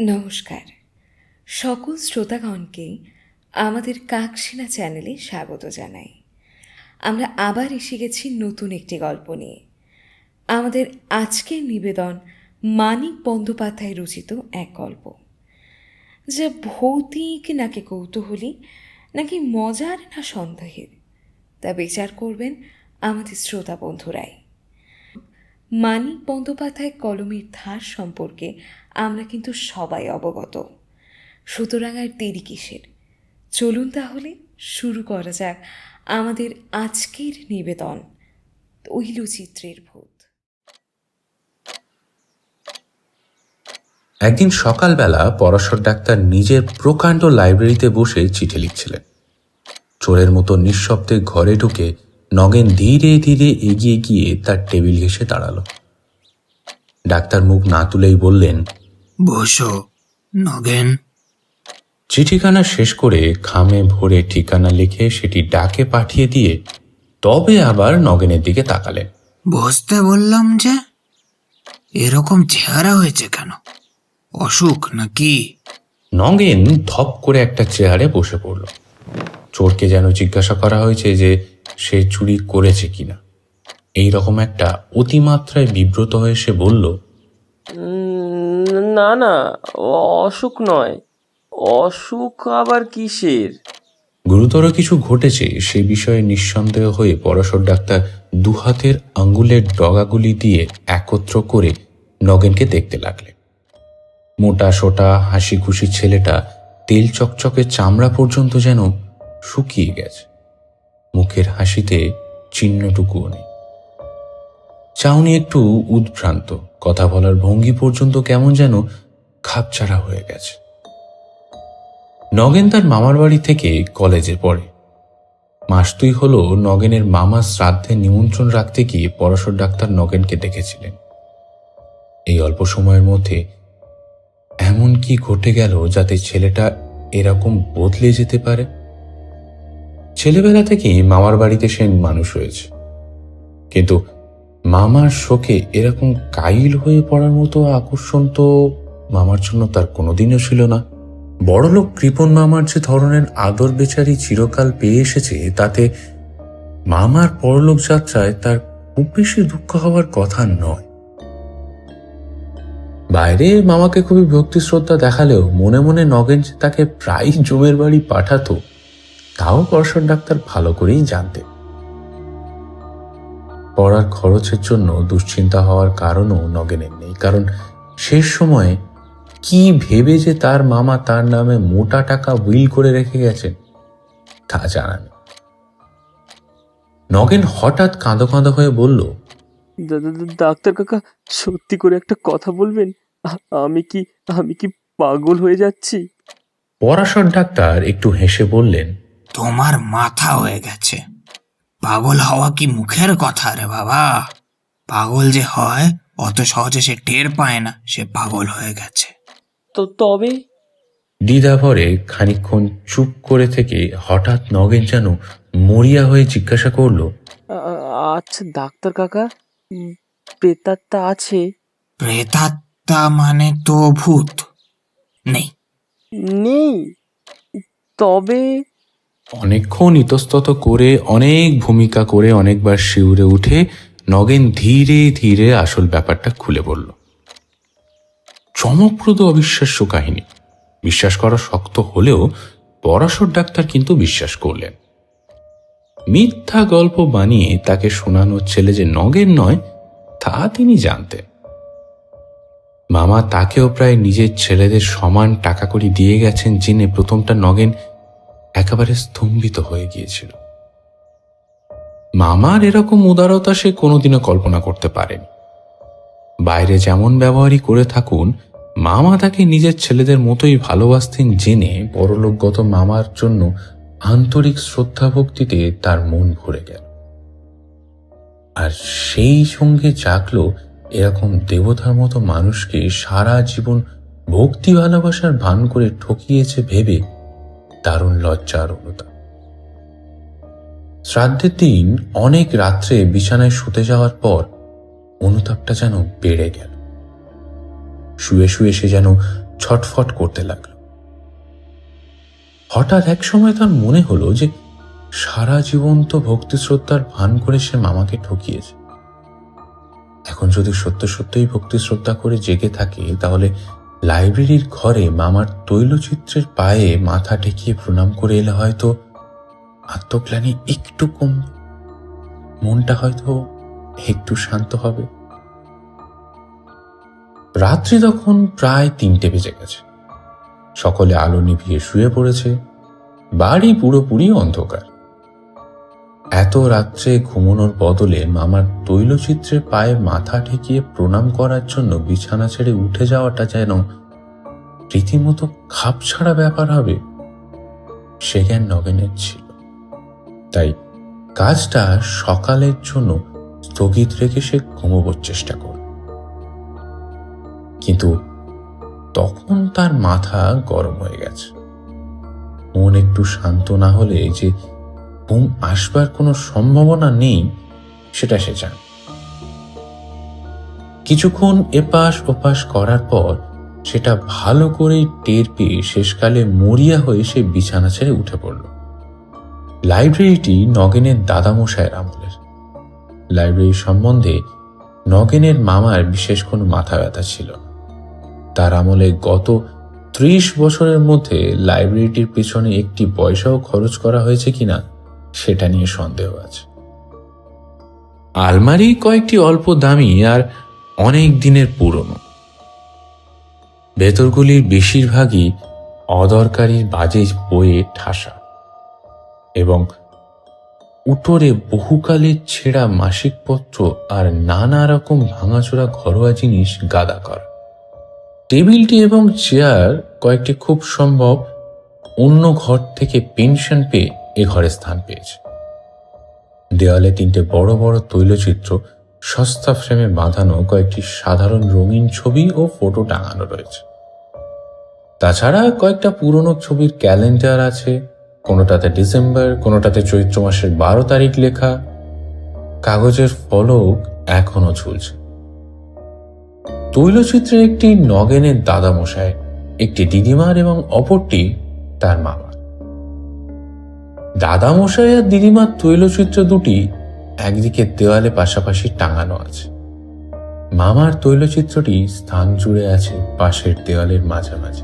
নমস্কার। সকল শ্রোতাগণকে আমাদের কাকসিনা চ্যানেলে স্বাগত জানাই। আমরা আবার এসে গেছি নতুন একটি গল্প নিয়ে। আমাদের আজকের নিবেদন মানিক বন্দ্যোপাধ্যায় রচিত এক গল্প। যা ভৌতিক নাকি কৌতূহলী, নাকি মজার না সন্দেহের? তা বিচার করবেন আমাদের শ্রোতা বন্ধুরাই। মানিক বন্দ্যোপাধ্যায় কলমের ধার সম্পর্কে আমরা কিন্তু সবাই অবগত। সুতরাং আর দেরি কিসের? চলুন তাহলে শুরু করা যাক আমাদের আজকের নিবেদন তৈলচিত্রের ভূত। একদিন সকালবেলা পরাশর ডাক্তার নিজের প্রকাণ্ড লাইব্রেরিতে বসে চিঠি লিখছিলেন। চোরের মতো নিঃশব্দে ঘরে ঢুকে নগেন ধীরে ধীরে এগিয়ে গিয়ে তার টেবিল ঘেসে দাঁড়াল। ডাক্তার মুখ না তুলেই বললেন বসো নগেন। চিঠিখানা শেষ করে খামে ভরে ঠিকানা লিখে সেটি ডাকে পাঠিয়ে দিয়ে তবে আবার নগেনের দিকে তাকালেন। বসতে বললাম যে এরকম চেহারা হয়েছে কেন? অসুখ নাকি? নগেন ধপ করে একটা চেয়ারে বসে পড়ল। চোরকে যেন জিজ্ঞাসা করা হয়েছে যে সে চুরি করেছে কিনা। এই রকম একটা অতিমাত্রায় বিব্রত হয়ে সে বলল না না অসুখ নয়। অসুখ আবার কিসের? গুরুতর কিছু ঘটেছে সে বিষয়ে নিঃসন্দেহ হয়ে পরশর ডাক্তার দুহাতের আঙ্গুলের ডগাগুলি দিয়ে একত্র করে নগেনকে দেখতে লাগলেন। মোটা সোটা হাসি খুশি ছেলেটা তেল চকচকে চামড়া পর্যন্ত যেন শুকিয়ে গেছে। মুখের হাসিতে চিহ্নটুকুও নেই চাউনি একটু উদ্ভ্রান্ত। কথা বলার ভঙ্গি পর্যন্ত কেমন যেন খাপছাড়া হয়ে গেছে। নগেন তার মামার বাড়ি থেকে কলেজে পড়ে। মাস দুই হলো নগেনের মামা শ্রাদ্ধে নিমন্ত্রণ রাখতে গিয়ে পরাশর ডাক্তার নগেনকে দেখেছিলেন। এই অল্প সময়ের মধ্যে এমন কি ঘটে গেল যাতে ছেলেটা এরকম বদলে যেতে পারে? ছেলেবেলা থেকেই মামার বাড়িতে সে মানুষ হয়েছে। কিন্তু মামার শোকে এরকম কাইল হয়ে পড়ার মতো আকর্ষণ তো মামার জন্য তার কোনোদিনও ছিল না। বড়লোক কৃপন মামার যে ধরনের আদর বেচারি চিরকাল পেয়ে এসেছে, তাতে মামার পরলোক যাত্রায় তার খুব বেশি দুঃখ হওয়ার কথা নয়। বাইরে মামাকে খুবই ভক্তি শ্রদ্ধা দেখালেও মনে মনে নগেন তাকে প্রায় জমের বাড়ি পাঠাতো। তাও পরশন ডাক্তার ভালো করেই জানতেন। পড়ার খরচের জন্য দুশ্চিন্তা হওয়ার কারণও নগেনের নেই কারণ শেষ সময়ে কি ভেবে যে তার মামা তার নামে মোটা টাকা উইল করে রেখে গেছেন তা জানা নেই। নগেন হঠাৎ কাঁদো কাঁদো হয়ে বলল ডাক্তার কাকা সত্যি করে একটা কথা বলবেন? আমি কি আমি কি পাগল হয়ে যাচ্ছি? পরাশর ডাক্তার একটু হেসে বললেন তোমার মাথা হয়ে গেছে। পাগল হওয়া কি মুখের কথা রে বাবা? পাগল যে হয় অত সহজে সে টের পায় না সে পাগল হয়ে গেছে। তো তবে? দ্বিধাভরে খানিকক্ষণ চুপ করে থেকে হঠাৎ নগেন যেন মরিয়া হয়ে জিজ্ঞাসা করল আচ্ছা ডাক্তার কাকা প্রেতাত্মা আছে? প্রেতাত্মা মানে তো ভূত। নেই। নেই? তবে অনেকক্ষণ ইতস্তত করে, অনেক ভূমিকা করে অনেকবার শিউরে উঠে নগেন ধীরে ধীরে আসল ব্যাপারটা খুলে বলল। চমকপ্রদ অবিশ্বাস্য কাহিনী। বিশ্বাস করা শক্ত হলেও পরাশর ডাক্তার কিন্তু বিশ্বাস করলেন। মিথ্যা গল্প বানিয়ে তাকে শোনানোর ছেলে যে নগেন নয়, তা তিনি জানতেন। মামা তাকেও প্রায় নিজের ছেলেদের সমান টাকা করি দিয়ে গেছেন জেনে প্রথমটা নগেন একেবারে স্তম্ভিত হয়ে গিয়েছিল। মামার এরকম উদারতা সে কোনোদিনও কল্পনা করতে পারেনি। বাইরে যেমন ব্যবহারই করে থাকুন, মামা তাকে নিজের ছেলেদের মতোই ভালোবাসতেন জেনে পরলোকগত মামার জন্য আন্তরিক শ্রদ্ধা ভক্তিতে তার মন ভরে গেল। আর সেই সঙ্গে জাগলো এরকম দেবতার মতো মানুষকে সারা জীবন ভক্তি ভালোবাসার ভান করে ঠকিয়েছে ভেবে দারুণ লজ্জা আর অনুতাপ। শ্রাদ্ধের দিন অনেক রাত্রে বিছানায় শুতে যাওয়ার পর অনুতাপটা যেন বেড়ে গেল। শুয়ে শুয়ে সে যেন ছটফট করতে লাগল। হঠাৎ এক সময় তার মনে হলো যে সারা জীবন তো ভক্তি শ্রদ্ধার ভান করে সে মামাকে ঠকিয়েছে। এখন যদি সত্য সত্যই ভক্তি শ্রদ্ধা করে জেগে থাকে, তাহলে লাইব্রেরির ঘরে মামার তৈলচিত্রের পায়ে মাথা ঠেকিয়ে প্রণাম করে এলে হয়তো আত্মগ্লানি একটু কম, মনটা হয়তো একটু শান্ত হবে। রাত্রি তখন প্রায় তিনটে বেজে গেছে। সকলে আলো নিভিয়ে শুয়ে পড়েছে। বাড়ি পুরোপুরি অন্ধকার। এত রাত্রে ঘুমানোর বদলে মামার তৈলচিত্রের পায়ে মাথা ঠেকিয়ে প্রণাম করার জন্য বিছানা ছেড়ে উঠে যাওয়াটা যেন রীতিমতো খাপ ছাড়া ব্যাপার হবে। সে জ্ঞান নগেনের ছিল। তাই কাজটা সকালের জন্য স্থগিত রেখে সে ঘুমোবার চেষ্টা করল। কিন্তু তখন তার মাথা গরম হয়ে গেছে। মন একটু শান্ত না হলে যে ঘুম আসবার কোনো সম্ভাবনা নেই, সেটা সে জানে। কিছুক্ষণ এপাশ ওপাশ করার পর সেটা ভালো করে টের পেয়ে শেষকালে মরিয়া হয়ে সে বিছানা ছেড়ে উঠে পড়ল। লাইব্রেরিটি নগেনের দাদামশায়ের আমলের। লাইব্রেরি সম্বন্ধে নগেনের মামার বিশেষ কোনো মাথা ব্যথা ছিল তার আমলে গত ত্রিশ বছরের মধ্যে লাইব্রেরিটির পেছনে একটি পয়সাও খরচ করা হয়েছে কিনা সেটা নিয়ে সন্দেহ আছে। আলমারি কয়েকটি অল্প দামি আর অনেক দিনের পুরনো। ভেতরগুলির বেশিরভাগই অদরকারি বাজে বইয়ে ঠাসা এবং উত্তরে বহুকালের ছেঁড়া মাসিকপত্র আর নানা রকম ভাঙাচোরা ঘরোয়া জিনিস গাদা করা। টেবিলটি এবং চেয়ার কয়েকটি খুব সম্ভব অন্য ঘর থেকে পেনশন পেয়ে এ ঘরে স্থান পেয়েছে। দেওয়ালে তিনটে বড় বড় তৈলচিত্র, সস্তা ফ্রেমে বাঁধানো কয়েকটি সাধারণ রঙিন ছবি ও ফটো টাঙানো রয়েছে। তাছাড়া কয়েকটা পুরনো ছবির ক্যালেন্ডার আছে, কোনোটাতে ডিসেম্বর, কোনোটাতে চৈত্র মাসের বারো তারিখ লেখা। কাগজের ফলক এখনও ঝুলছে। তৈলচিত্রের একটি নগেনের দাদামশায় একটি দিদিমার এবং অপরটি তার মামার দাদামশাই আর দিদিমার তৈলচিত্র দুটি একদিকে দেওয়ালে পাশাপাশি টাঙানো আছে। মামার তৈলচিত্রটি স্থান জুড়ে আছে পাশের দেওয়ালের মাঝামাঝি।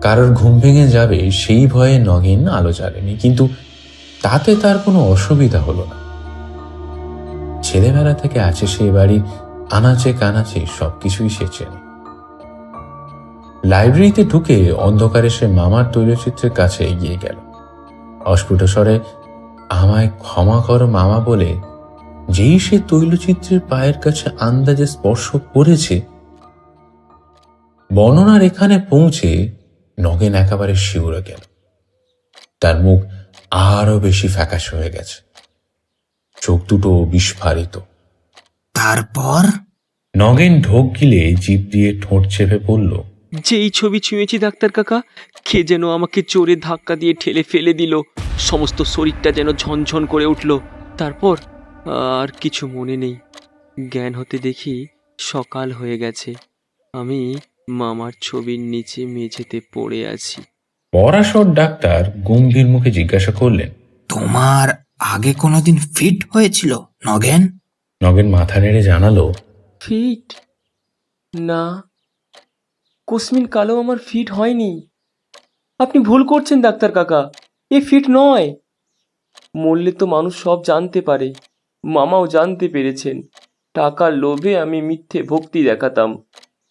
কারোর ঘুম ভেঙে যাবে সেই ভয়ে নগেন আলো জ্বালেনি, কিন্তু তাতে তার কোনো অসুবিধা হলো না। ছেলেবেলা থেকে আছে সেই বাড়ি, আনাচে কানাচে সবকিছুই সে চেনে। লাইব্রেরিতে ঢুকে অন্ধকারে সে মামার তৈলচিত্রের কাছে এগিয়ে গেল। অস্ফুট স্বরে আমায় ক্ষমা করো মামা বলে যেই সে তৈলচিত্রের পায়ের কাছে আন্দাজে স্পর্শ করেছে বর্ণনার এখানে পৌঁছে নগেন একেবারে শিউরে গেল। তার মুখ আরও বেশি ফ্যাকাশ হয়ে গেছে। চোখ দুটো বিস্ফারিত। তারপর? নগেন ঢোক গিলে জিভ দিয়ে ঠোঁট চেপে পড়ল যেই ছবি ছুঁয়েছি ডাক্তার কাকা কে যেন আমাকে চোরে ধাক্কা দিয়ে ঠেলে ফেলে দিল। সমস্ত শরীরটা যেন ঝনঝন করে উঠল। তারপর আর কিছু মনে নেই। জ্ঞান হতে দেখি সকাল হয়ে গেছে। আমি মামার ছবির নিচে মেঝেতে পড়ে আছি। পরাশর ডাক্তার গম্ভীর মুখে জিজ্ঞাসা করলেন তোমার আগে কোনোদিন ফিট হয়েছিল নগেন? নগেন মাথা নেড়ে জানালো ফিট? না। কোসমিন কালো আমার ফিট হয়নি। আপনি ভুল করছেন, ডাক্তার কাকা। এ ফিট নয়। মরলে তো মানুষ সব জানতে পারে। মামাও জানতে পেরেছেন। টাকার লোভে আমি মিথ্যে ভক্তি দেখাতাম।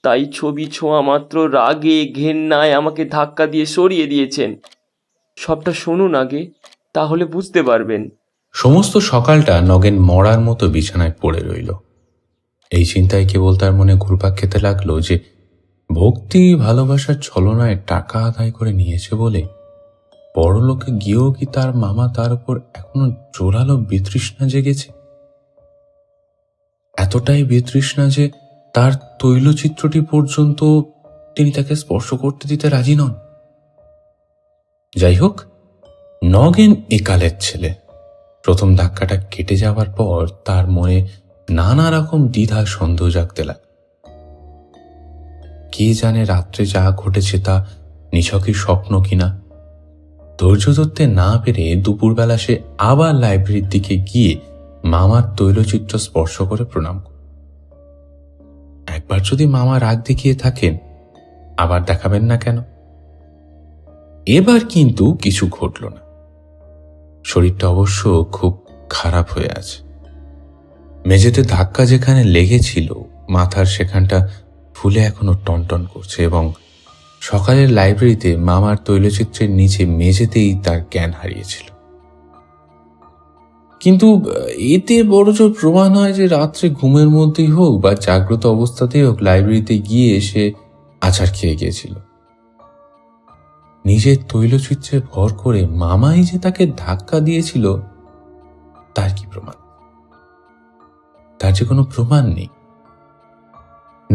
তাই ছবি ছোঁয়া মাত্র রাগে, ঘেন্নায় আমাকে ধাক্কা দিয়ে সরিয়ে দিয়েছেন। সবটা শুনুন আগে, তাহলে বুঝতে পারবেন। সমস্ত সকালটা নগেন মরার মতো বিছানায় পড়ে রইল। এই চিন্তায় কেবল তার মনে ঘুরপাক খেতে লাগল যে ভক্তি ভালোবাসার ছলনায় টাকা আদায় করে নিয়েছে বলে বড়লোকে গিয়েও কি তার মামা তার উপর এখনও জোরালো বিতৃষ্ণা জেগেছে? এতটাই বিতৃষ্ণা যে তার তৈলচিত্রটি পর্যন্ত তিনি তাকে স্পর্শ করতে দিতে রাজি নন। যাই হোক নগেন একালের ছেলে। প্রথম ধাক্কাটা কেটে যাওয়ার পর তার মনে নানা রকম দ্বিধা সন্দেহ জাগতে লাগ কে জানে রাত্রে যা ঘটেছে তা নিছকই স্বপ্ন কিনা? ধৈর্য ধরতে না পেরে দুপুরবেলা সে আবার লাইব্রেরির দিকে গিয়ে মামার তৈলচিত্র স্পর্শ করে প্রণাম একবার যদি মামা রাগ দেখিয়ে থাকেন, আবার দেখাবেন না কেন? এবার কিন্তু কিছু ঘটল না। শরীরটা অবশ্য খুব খারাপ হয়ে আছে। মেঝেতে ধাক্কা যেখানে লেগেছিল, মাথার সেখানটা ফুলে এখনও টনটন করছে এবং সকালের লাইব্রেরিতে মামার তৈলচিত্রের নিচে মেঝেতেই তার জ্ঞান হারিয়েছিল। কিন্তু এতে বড়জোর প্রমাণ হয় যে রাত্রে ঘুমের মধ্যেই হোক বা জাগ্রত অবস্থাতেই হোক, লাইব্রেরিতে গিয়ে সে আছাড় খেয়ে গিয়েছিল। নিজের তৈলচিত্রে ভর করে মামাই যে তাকে ধাক্কা দিয়েছিল, তার কি প্রমাণ? তার যে কোনো প্রমাণ নেই।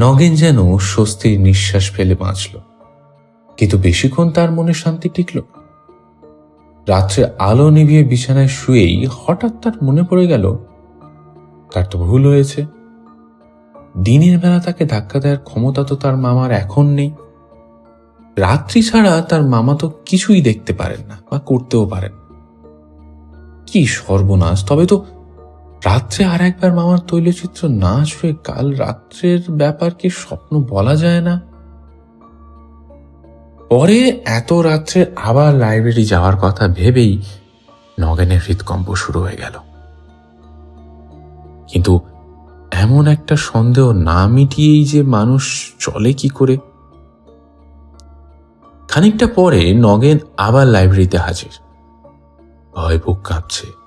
নগেন যেন স্বস্তির নিঃশ্বাস ফেলে বাঁচল। কিন্তু বেশিক্ষণ তার মনে শান্তি টিকল রাত্রে আলো নিভিয়ে বিছানায় শুয়েই হঠাৎ তার মনে পড়ে গেল, তার তো ভুল হয়েছে। দিনের বেলা তাকে ধাক্কা দেওয়ার ক্ষমতা তো তার মামার এখন নেই। রাত্রি ছাড়া তার মামা তো কিছুই দেখতে পারেন না বা করতেও পারেন কি সর্বনাশ, তবে তো রাত্রে আর একবার মামার তৈলচিত্র না ছুঁয়ে কাল রাত্রের ব্যাপার কি স্বপ্ন বলা যায় না? পরে এত রাত্রে আবার লাইব্রেরি যাওয়ার কথা ভেবেই নগেনের হৃদকম্প শুরু হয়ে গেল। কিন্তু এমন একটা সন্দেহ না মিটিয়েই যে মানুষ চলে কি করে? খানিকটা পরে নগেন আবার লাইব্রেরিতে হাজির। ভয় বুক কাঁপছে।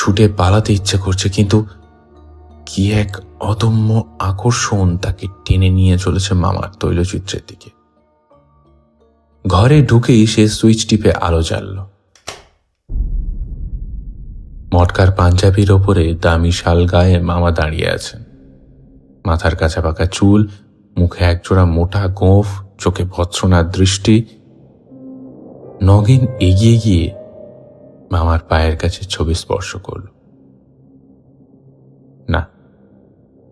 ছুটে পালাতে ইচ্ছে করছে, কিন্তু কি এক অদম্য আকর্ষণ তাকে টেনে নিয়ে চলেছে মামার তৈলচিত্রের দিকে। ঘরে ঢুকেই সে সুইচ টিপে আলো জ্বালল। মটকার পাঞ্জাবির ওপরে দামি শাল গায়ে মামা দাঁড়িয়ে আছেন। মাথার কাছা পাকা চুল, মুখে একজোড়া মোটা গোঁফ, চোখে ভৎসনার দৃষ্টি। নগেন এগিয়ে গিয়ে মামার পায়ের কাছে ছবি স্পর্শ করল। না,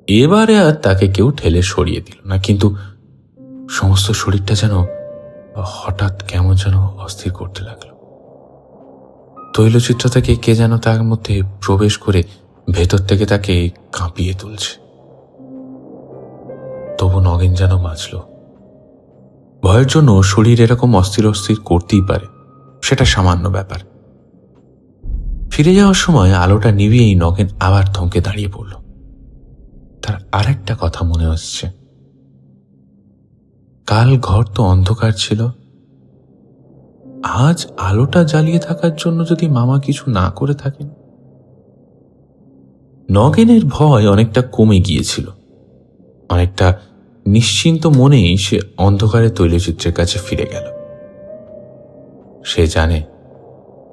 এবারে আর তাকে কেউ ঠেলে সরিয়ে দিল না, কিন্তু সমস্ত শরীরটা যেন হঠাৎ কেমন যেন অস্থির করতে লাগল। তৈলচিত্র থেকে কে যেন তার মধ্যে প্রবেশ করে ভেতর থেকে তাকে কাঁপিয়ে তুলছে। তবু নগেন যেন বাঁচল। ভয়ের জন্য শরীর এরকম অস্থির অস্থির করতেই পারে, সেটা সামান্য ব্যাপার। ফিরে যাওয়ার সময় আলোটা নিভিয়েই নগেন আবার থমকে দাঁড়িয়ে পড়ল। তার আরেকটা কথা মনে হচ্ছে কাল ঘর তো অন্ধকার ছিল। আজ আলোটা জ্বালিয়ে থাকার জন্য যদি মামা কিছু না করে থাকেন? নগেনের ভয় অনেকটা কমে গিয়েছিল। অনেকটা নিশ্চিন্ত মনেই সে অন্ধকারে তৈলচিত্রের কাছে ফিরে গেল। সে জানে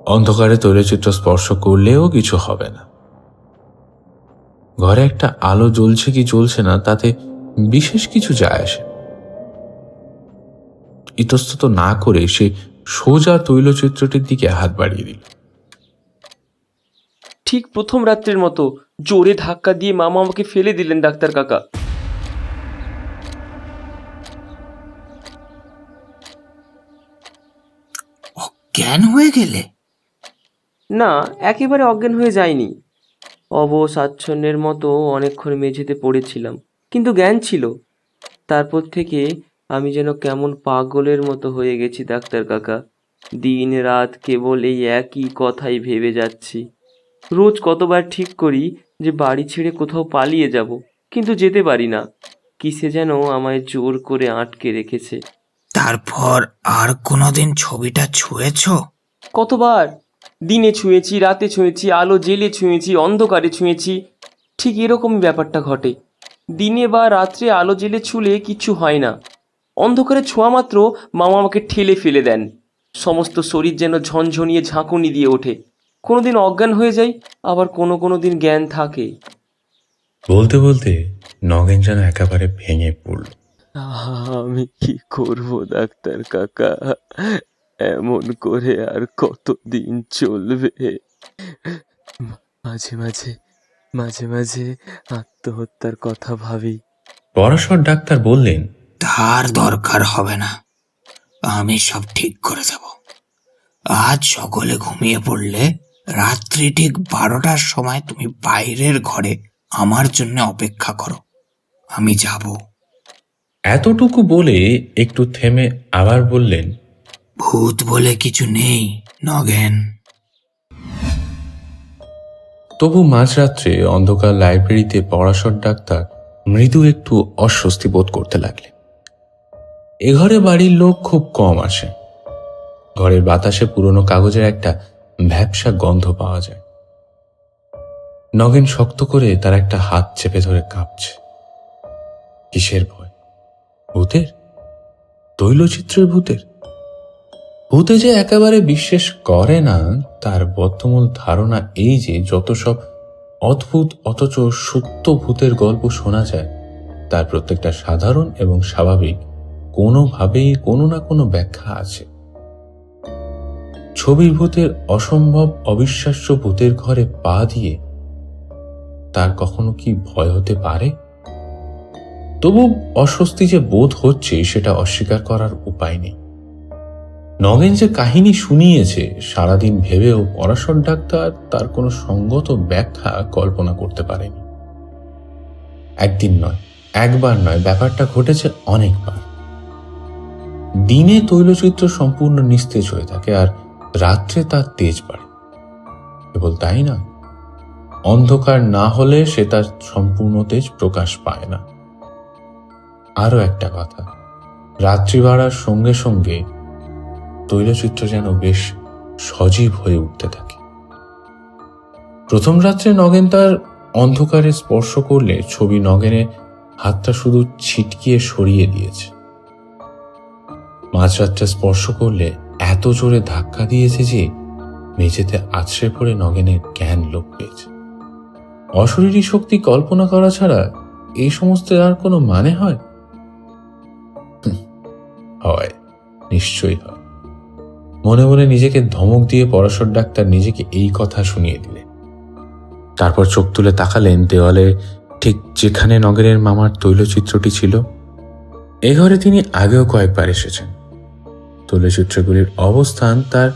অন্ধকারে তৈলচিত্র স্পর্শ করলেও কিছু হবে না। ঘরে একটা আলো জ্বলছে কি জ্বলছে না তাতে বিশেষ কিছু যায় আসে না। ইতস্তত না করে সে সোজা তৈলচিত্রটির দিকে হাত বাড়িয়ে দিল। ঠিক প্রথম রাত্রের মতো জোরে ধাক্কা দিয়ে মামা আমাকে ফেলে দিলেন ডাক্তার কাকা। জ্ঞান হয়ে গেলে? না একেবারে অজ্ঞান হয়ে যায়নি অবশ আচ্ছন্নের মতো অনেকক্ষণ মেঝেতে পড়েছিলাম কিন্তু জ্ঞান ছিল। তারপর থেকে আমি যেন কেমন পাগলের মতো হয়ে গেছি ডাক্তার কাকা। দিন রাত কেবল এই একই কথাই ভেবে যাচ্ছি। রোজ কতবার ঠিক করি যে বাড়ি ছেড়ে কোথাও পালিয়ে যাব কিন্তু যেতে পারি না। কিসে যেন আমায় জোর করে আটকে রেখেছে। তারপর আর কোনোদিন ছবিটা ছুঁয়েছো? কতবার? দিনে ছুঁয়েছি রাতে ছুঁয়েছি আলো জেলে ছুঁয়েছি অন্ধকারে ছুঁয়েছি। ঠিক এরকমই ব্যাপারটা ঘটে। দিনে বা রাত্রে আলো জেলে ছুলে কিছু হয় না। অন্ধকারে ছোঁয়া মাত্র মামা আমাকে ঠেলে ফেলে দেন। সমস্ত শরীর যেন ঝনঝনিয়ে ঝাঁকুনি দিয়ে ওঠে। কোনো দিন অজ্ঞান হয়ে যাই আবার কোনো কোনো দিন জ্ঞান থাকে। বলতে বলতে নগেন যেন একেবারে ভেঙে পড়ল। আমি কি করব ডাক্তার কাকা? এমন করে আর কতদিন চলবে? মাঝে মাঝে মাঝে মাঝে আত্মহত্যার কথা ভাবি। পরাশর ডাক্তার বললেন তার দরকার হবে না। আমি সব ঠিক করে দেব। আজ সকলে ঘুমিয়ে পড়লে রাত্রি ঠিক বারোটার সময় তুমি বাইরের ঘরে আমার জন্য অপেক্ষা করো। আমি যাব। এতটুকু বলে একটু থেমে আবার বললেন ভূত বলে কিছু নেই, নগেন। তবু মাঝরাত্রে অন্ধকার লাইব্রেরিতে পড়াশোর ডাক্তার মৃদু একটু অস্বস্তি বোধ করতে লাগলে। এ ঘরে বাড়ির লোক খুব কম আসে। ঘরের বাতাসে পুরনো কাগজের একটা ভ্যাবসা গন্ধ পাওয়া যায়। নগেন শক্ত করে তার একটা হাত চেপে ধরে কাঁপছে। কিসের ভয়? ভূতের? তৈলচিত্রের ভূতের? ভূতে যে একেবারে বিশ্বাস করে না, তার বদ্ধমূল ধারণা এই যে যত সব অদ্ভুত, অথচ সত্য ভূতের গল্প শোনা যায়, তার প্রত্যেকটা সাধারণ এবং স্বাভাবিক কোনোভাবেই কোনো না কোনো ব্যাখ্যা আছে। ছবির ভূতের অসম্ভব অবিশ্বাস্য ভূতের ঘরে পা দিয়ে তার কখনো কি ভয় হতে পারে? তবু অস্বস্তি যে বোধ হচ্ছে, সেটা অস্বীকার করার উপায় নেই। নগেন যে কাহিনী শুনিয়েছে, সারাদিন ভেবেও পরাশর ডাক্তার তার কোনো সঙ্গত ব্যাখ্যা কল্পনা করতে পারেনি। একদিন নয়, একবার নয়, ব্যাপারটা ঘটেছে অনেকবার। দিনে তৈলচিত্র সম্পূর্ণ নিস্তেজ হয়ে থাকে আর রাত্রে তার তেজ বাড়ে। কেবল তাই না, অন্ধকার না হলে সে তার সম্পূর্ণ তেজ প্রকাশ পায় না। আরও একটা কথা রাত্রি বাড়ার সঙ্গে সঙ্গে তৈলচিত্র যেন বেশ সজীব হয়ে উঠতে থাকে। প্রথম রাত্রে নগেন তার অন্ধকারে স্পর্শ করলে ছবি নগেনে হাতটা শুধু ছিটকিয়ে সরিয়ে দিয়েছে। মাঝরাত্রে স্পর্শ করলে এত জোরে ধাক্কা দিয়েছে যে মেঝেতে আছড়ে পড়ে নগেনের জ্ঞান লোপ পেয়েছে। অশরীরী শক্তি কল্পনা করা ছাড়া এই সমস্ত আর কোনো মানে হয়? হয়, নিশ্চয়ই হয়। মনে মনে নিজেকে ধমক দিয়ে পরাশর ডাক্তার নিজেকে এই কথা শুনিয়ে দিলেন তারপর চোখ তুলে তাকালেন দেওয়ালে ঠিক যেখানে নগরের মামার তৈলচিত্রটি ছিল। এ ঘরে তিনি আগেও কয়েকবার এসেছেন। তৈলচিত্রগুলির অবস্থান তার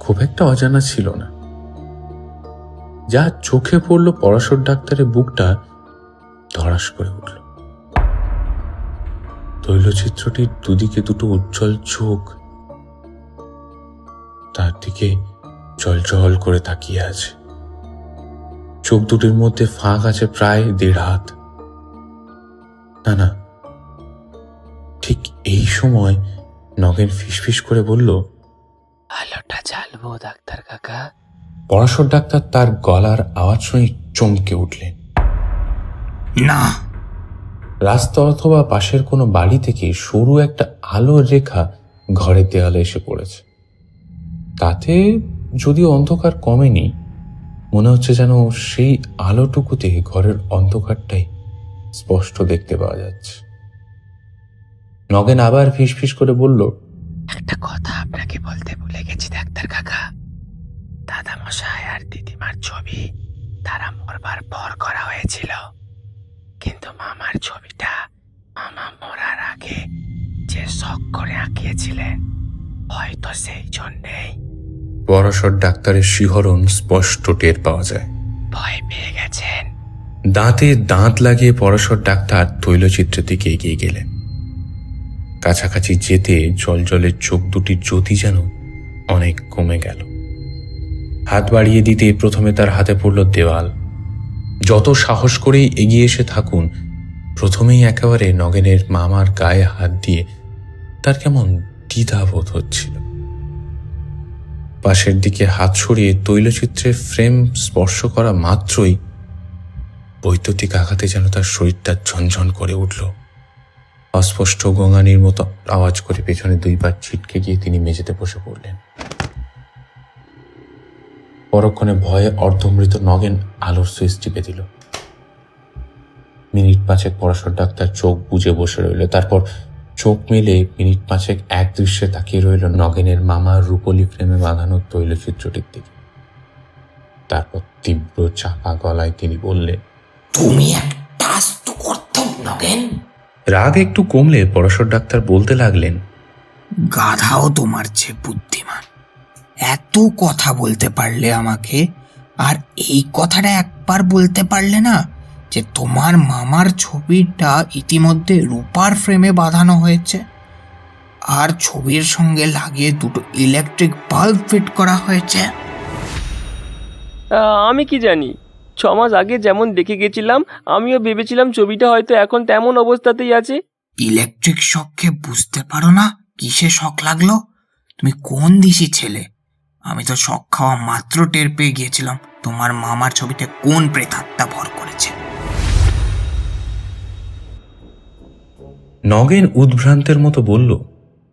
খুব একটা অজানা ছিল না। যা চোখে পড়ল পরাশর ডাক্তারের বুকটা ধরাস করে উঠল। তৈলচিত্রটির দুদিকে দুটো উজ্জ্বল চোখ দিকে জল জল করে তাকিয়ে আছে। চোখ দুটির মধ্যে ফাঁক আছে প্রায় দেড় হাত। না না। ঠিক এই সময় নগেন ফিসফিস করে বলল আলোটা জ্বালবো ডাক্তার কাকা। পরাশর ডাক্তার তার গলার আওয়াজ শুনে চমকে উঠলেন। না। রাস্তা অথবা পাশের কোনো বাড়ি থেকে সরু একটা আলোর রেখা ঘরের দেয়ালে এসে পড়েছে। তাতে যদিও অন্ধকার কমেনি, মনে হচ্ছে যেন সেই আলোটুকুতে ঘরের অন্ধকারটাই স্পষ্ট দেখতে পাওয়া যাচ্ছে। নগেন আবার ফিসফিস করে বলল, একটা কথা আপনাকে বলতে ভুলে গেছি, ডাক্তার কাকা। দাদা মশাই আর দিদিমার ছবি তারা মরবার পর করা হয়েছিল। কিন্তু মামার ছবিটা মামা মরার আগে যে শখ করে আঁকিয়েছিলেন, হয়তো সেই জন্যেই পরাশর ডাক্তারের শিহরণ স্পষ্ট টের পাওয়া যায়। ভয় পেয়ে গেছেন। দাঁতে দাঁত লাগিয়ে পরশর ডাক্তার তৈলচিত্রের দিকে এগিয়ে গেলেন। কাছাকাছি যেতে জলজলের চোখ দুটির জ্যোতি যেন অনেক কমে গেল। হাত বাড়িয়ে দিতে প্রথমে তার হাতে পড়ল দেওয়াল। যত সাহস করেই এগিয়ে এসে থাকুন প্রথমেই একেবারে নগেনের মামার গায়ে হাত দিয়ে তার কেমন দ্বিধাবোধ হচ্ছিল। পাশের দিকে হাত সরিয়ে তৈলচিত্রের ফ্রেম স্পর্শ করা মাত্রই বৈদ্যুতিক আঘাতে যেন তার শরীরটা ঝনঝন করে উঠল। অস্পষ্ট গঙ্গানির মতো আওয়াজ করে পেছনে দুইবার ছিটকে গিয়ে তিনি মেঝেতে বসে পড়লেন। পরক্ষণে ভয়ে অর্ধমৃত নগেন আলোর সুইচ টিপে দিল। মিনিট পাঁচেক পরাশর ডাক্তার চোখ বুজে বসে রইল, তারপর চোখ মেলে মিনিট পাঁচেক এক দৃশ্যে তাকিয়ে রইল নগেনের মামার রূপলি ফ্রেমে বাঁধানো তৈলচিত্রটির দিকে। তারপর তীব্র চাপা গলায় তিনি বললেন তুমি একটা নগেন। রাগ একটু কমলে পরাশর ডাক্তার বলতে লাগলেন গাধাও তোমার চেয়ে বুদ্ধিমান। এত কথা বলতে পারলে আমাকে আর এই কথাটা একবার বলতে পারলে না যে তোমার মামার ছবিটা ইতিমধ্যে রূপার ফ্রেমে বাঁধানো হয়েছে। আর ছবির সঙ্গে লাগিয়ে দুটো ইলেকট্রিক বাল্ব ফিট করা হয়েছে। আমি কি জানি? ছ মাস আগে যেমন দেখে গেছিলাম আমিও ভেবেছিলাম ছবিটা হয়তো এখন তেমন অবস্থাতেই আছে। ইলেকট্রিক শখকে বুঝতে পারো না? কিসে শখ লাগল? তুমি কোন দিশি ছেলে? আমি তো শখ খাওয়া মাত্র টের পেয়ে গিয়েছিলাম তোমার মামার ছবিতে কোন প্রেতাত্মা ভর করেছে? নগেন উদ্ভ্রান্তের মতো বলল,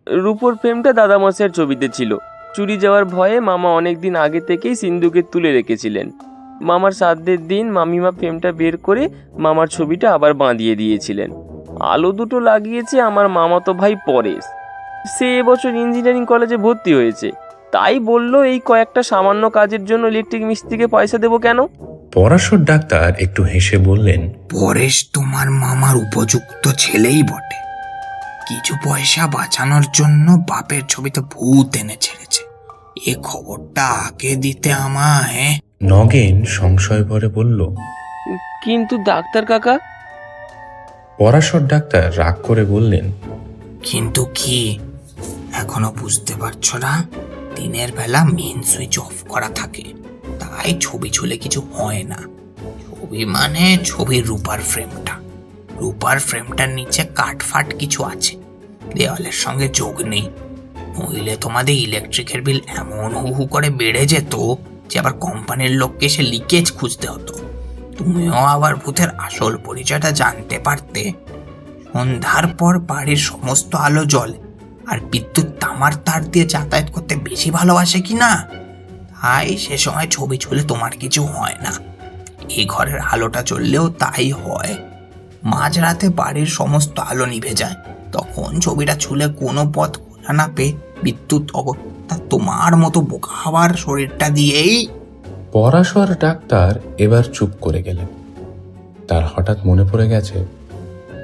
রূপোর ফ্রেমটা দাদামশাইয়ের ছবিতে ছিল। চুরি যাওয়ার ভয়ে মামা অনেক দিন আগে থেকেই সিন্ধুকে তুলে রেখেছিলেন। মামার শ্রাদ্ধের দিন মামিমা ফ্রেমটা বের করে মামার ছবিটা আবার বাঁধিয়ে দিয়েছিলেন। আলো দুটো লাগিয়েছে আমার মামাতো ভাই পরেশ। সে এবছর ইঞ্জিনিয়ারিং কলেজে ভর্তি হয়েছে। তাই বলল, এই কয়েকটা সামান্য কাজের জন্য ইলেকট্রিক মিস্ত্রিকে পয়সা দেবো কেন? পরাশর ডাক্তার একটু হেসে বললেন পরেশ তোমার মামার উপযুক্ত ছেলেই বটে। কিছু পয়সা বাঁচানোর জন্য বাপের ছবিতে ভূত এনে ছেড়েছে। এ খবরটা আগে দিতে আমায়। নগেন সংশয় ভরে বলল কিন্তু ডাক্তার কাকা? পরাশর ডাক্তার রাগ করে বললেন কিন্তু কি? এখনও বুঝতে পারছ না? দিনের বেলা মেন সুইচ অফ করা থাকে। তাই ছবি ছুলে কিছু হয় না। ছবি মানে ছবির রূপার ফ্রেমটা রূপার ফ্রেমটার নিচে কাঠফাট কিছু আছে। দেওয়ালের সঙ্গে যোগ নেই। নইলে তোমাদের ইলেকট্রিকের বিল এমন হু হু করে বেড়ে যেত যে আবার কোম্পানির লোককে এসে লিকেজ খুঁজতে হতো। তুমিও আবার ভূতের আসল পরিচয়টা জানতে পারতে। সন্ধ্যার পর বাড়ির সমস্ত আলো জ্বলে আর বিদ্যুৎ তামার তার দিয়ে যাতায়াত করতে বেশি ভালোবাসে কি না? তাই সে সময় ছবি ছুলে তোমার কিছু হয় না। এই ঘরের আলোটা চললেও তাই হয়। মাঝরাতে বাড়ির সমস্ত আলো নিভে যায়। তখন ছবিটা ছুলে কোনো পথ খোলা না পেয়ে বিদ্যুৎ অগত্যা তোমার মতো বোকা হওয়ার শরীরটা দিয়েই পরাশর ডাক্তার এবার চুপ করে গেলেন। তার হঠাৎ মনে পড়ে গেছে,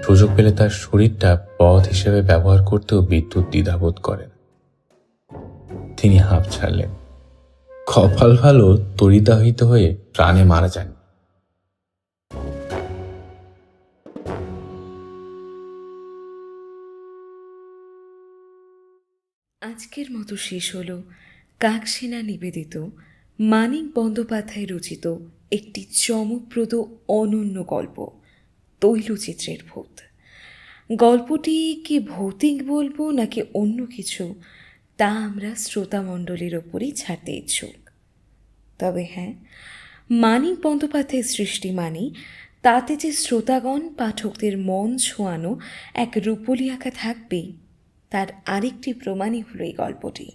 সুযোগ পেলে তার শরীরটা পথ হিসেবে ব্যবহার করতেও বিদ্যুৎ দ্বিধাবোধ করেন। তিনি হাঁপ ছাড়লেন। কপাল ভালো তরিদাহিত হয়ে প্রাণে মারা যান। আজকের মতো শেষ হলো কাকসেনা নিবেদিত মানিক বন্দ্যোপাধ্যায় রচিত একটি চমকপ্রদ অনন্য গল্প, তৈলচিত্রের ভূত। গল্পটি কি ভৌতিক বলব নাকি অন্য কিছু? তা আমরা শ্রোতামণ্ডলীর ওপরই ছাড়তে ইচ্ছুক। তবে হ্যাঁ মানিক বন্দ্যোপাধ্যায়ের সৃষ্টি মানে তাতে যে শ্রোতাগণ, পাঠকদের মন ছোঁয়ানো এক রূপলি আঁকা থাকবেই, তার আরেকটি প্রমাণই হলো এই গল্পটি।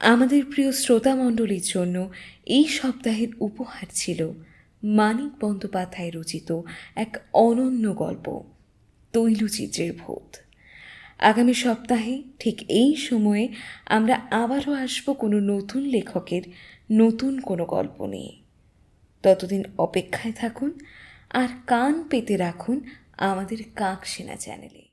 আমাদের প্রিয় শ্রোতামণ্ডলীর জন্য এই সপ্তাহের উপহার ছিল মানিক বন্দ্যোপাধ্যায় রচিত এক অনন্য গল্প, তৈলচিত্রের ভূত। আগামী সপ্তাহে ঠিক এই সময়ে আমরা আবারও আসব কোনো নতুন লেখকের নতুন কোনো গল্প নিয়ে। ততদিন অপেক্ষায় থাকুন আর কান পেতে রাখুন আমাদের কাক সেনা চ্যানেলে।